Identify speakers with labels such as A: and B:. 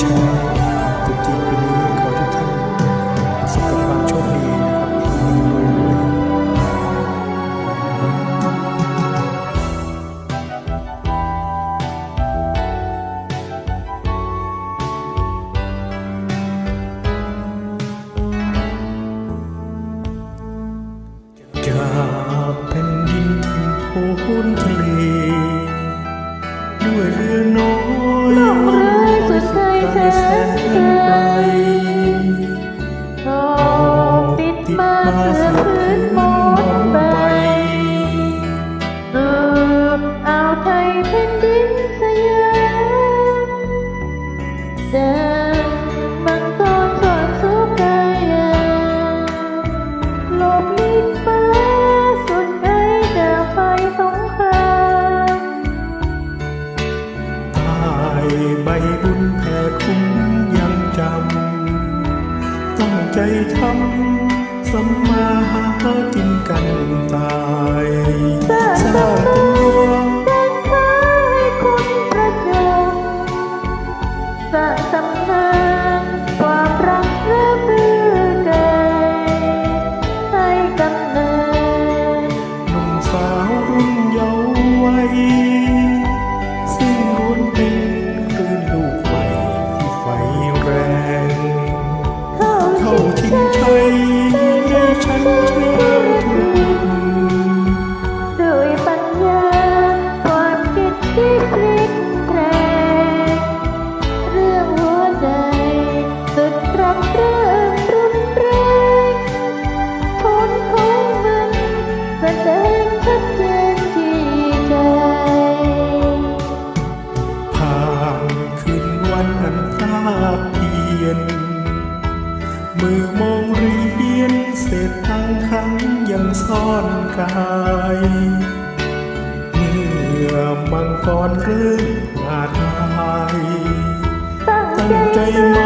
A: แชร์
B: แต่จริงปีนี้ขอทุกท่านประสบกั
A: บควา
B: มโชคดีนะครับมี
A: รวยรวยจะเป็นดินถึ
B: งโคน sedang Bangkon kon sukaya Lột lít phá Xuân ấy đã
A: phải sống khăn Ai bay bún thè cũng nhằm chằm Tâm chạy thăm Xâm quay. Xin มือมองเรียนเสร็จทั้งครั้งยังซ่อนกายเมื่อมังกรเรื่มมาทาย
B: ตั้งใจ
A: มา